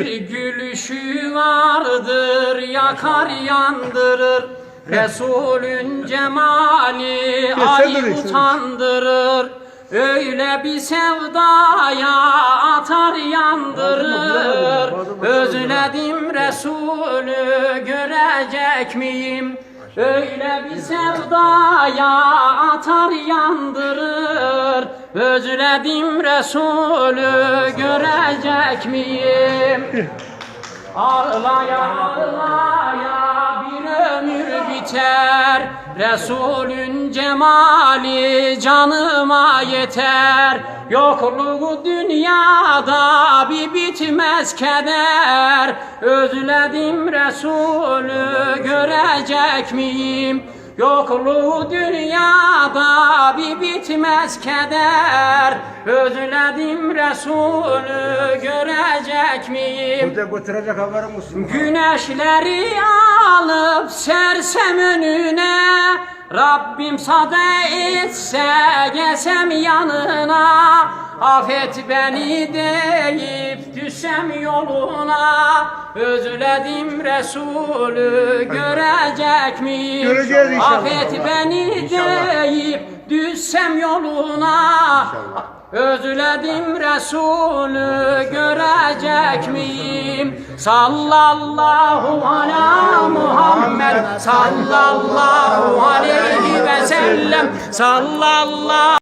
Bir gülüşü vardır yakar yandırır. Resulün cemali nereye utandırır. Öyle bir sevdaya atar yandırır. Özledim Resulü görecek miyim? Öyle bir sevdaya atar yandırır. Özledim Resulü görecek miyim? Ağlaya ağlaya bir ömür biter Resulün cemali canıma yeter Yokluğu dünyada bir bitmez keder Özledim Resulü görecek miyim? Yokluğu dünyada bir bitmez keder Özledim Resulü görecek miyim? Burada götürecek haberim olsun. Güneşleri alıp sersem önüne Rabbim sade etse gelsem yanına Affet beni deyip düşsem yoluna. Özledim Resulü görecek miyim? Göreceğiz inşallah. Affet beni deyip düşsem yoluna. Özledim Resulü görecek miyim? Sallallahu ala Muhammed. Sallallahu sellem Sallallahu